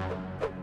you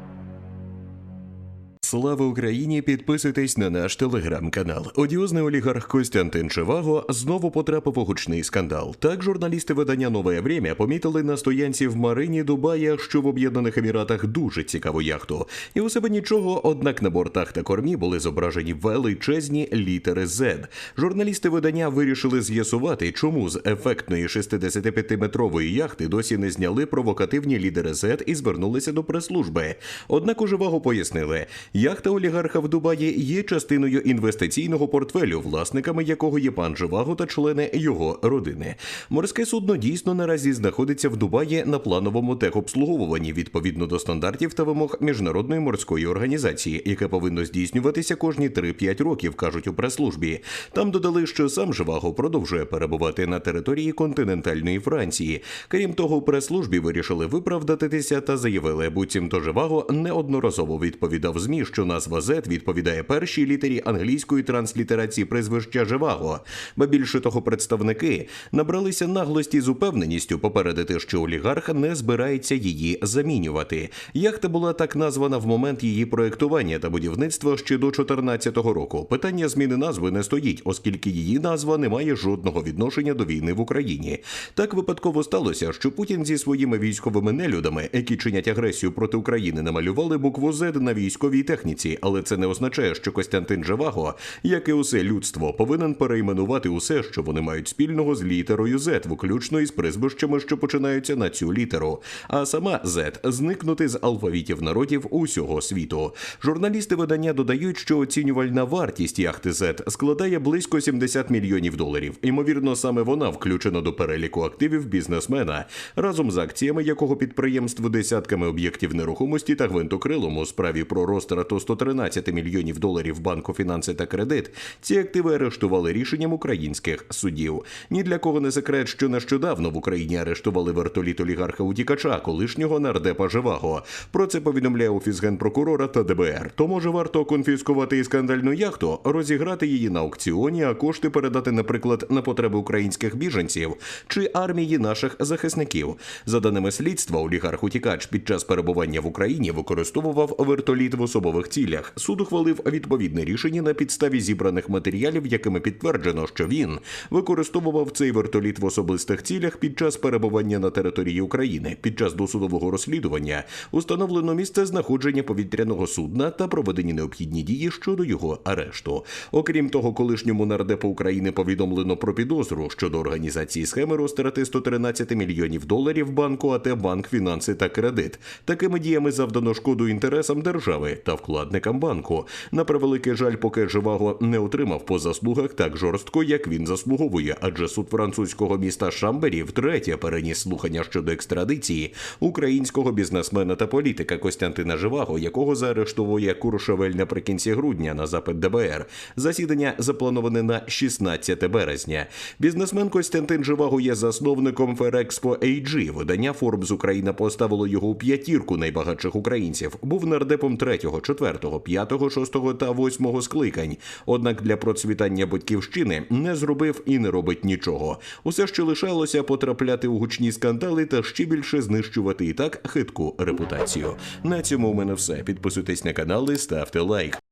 Слава Україні! Підписуйтесь на наш телеграм-канал. Одіозний олігарх Костянтин Чеваго знову потрапив у гучний скандал. Так журналісти видання Нове Время помітили на стоянці в Марині Дубая, що в Об'єднаних Еміратах дуже цікаву яхту. І у себе нічого, однак на бортах та кормі були зображені величезні літери Z. Журналісти видання вирішили з'ясувати, чому з ефектної 65-метрової яхти досі не зняли провокативні лідери Z і звернулися до прес-служби. Однак у Живаго пояснили, яхта олігарха в Дубаї є частиною інвестиційного портфелю, власниками якого є пан Живаго та члени його родини. Морське судно дійсно наразі знаходиться в Дубаї на плановому техобслуговуванні відповідно до стандартів та вимог міжнародної морської організації, яке повинно здійснюватися кожні 3-5 років, кажуть у прес-службі. Там додали, що сам Живаго продовжує перебувати на території континентальної Франції. Крім того, у прес-службі вирішили виправдатися та заявили, буцімто Живаго неодноразово відповідав ЗМІ, що назва Z відповідає першій літері англійської транслітерації прізвища Живаго. Ба більше того, представники набралися наглості з упевненістю попередити, що олігарх не збирається її замінювати. Яхта була так названа в момент її проектування та будівництва ще до 2014 року. Питання зміни назви не стоїть, оскільки її назва не має жодного відношення до війни в Україні. Так випадково сталося, що Путін зі своїми військовими нелюдами, які чинять агресію проти України, намалювали букву Z на військовій техніці, але це не означає, що Костянтин Живаго, як і усе людство, повинен перейменувати усе, що вони мають спільного з літерою Z, включно із прізвищами, що починаються на цю літеру. А сама Z зникнути з алфавітів народів усього світу. Журналісти видання додають, що оцінювальна вартість яхти Z складає близько 70 мільйонів доларів. Ймовірно, саме вона включена до переліку активів бізнесмена, разом з акціями якого підприємств десятками об'єктів нерухомості та гвинтокрилом у справі про розтрату 113 мільйонів доларів банку фінанси та кредит. Ці активи арештували рішенням українських судів. Ні для кого не секрет, що нещодавно в Україні арештували вертоліт олігарха утікача, колишнього нардепа Живаго. Про це повідомляє офіс генпрокурора та ДБР. То може варто конфіскувати і скандальну яхту, розіграти її на аукціоні, а кошти передати, наприклад, на потреби українських біженців чи армії наших захисників. За даними слідства, олігарх утікач під час перебування в Україні використовував вертоліт в особових цілях. Суд ухвалив відповідне рішення на підставі зібраних матеріалів, якими підтверджено, що він використовував цей вертоліт в особистих цілях під час перебування на території України. Під час досудового розслідування установлено місце знаходження повітряного судна та проведені необхідні дії щодо його арешту. Окрім того, колишньому нардепу України повідомлено про підозру щодо організації схеми розтрати 113 мільйонів доларів банку АТ Банк Фінанси та Кредит. Такими діями завдано шкоду інтересам держави та вкладникам банку. На превеликий жаль, поки Живаго не отримав по заслугах так жорстко, як він заслуговує, адже суд французького міста Шамбері втретє переніс слухання щодо екстрадиції українського бізнесмена та політика Костянтина Живаго, якого заарештовує Куршевель наприкінці грудня на запит ДБР. Засідання заплановане на 16 березня. Бізнесмен Костянтин Живаго є засновником Ферекспо AG. Видання Forbes Україна поставило його у п'ятірку найбагатших українців. Був нардепом 3, 4, 5, 6 та 8 скликань. Однак для процвітання батьківщини не зробив і не робить нічого. Усе, що лишалося, потрапляти у гучні скандали та ще більше знищувати і так хитку репутацію. На цьому у мене все. Підписуйтесь на канал і ставте лайк.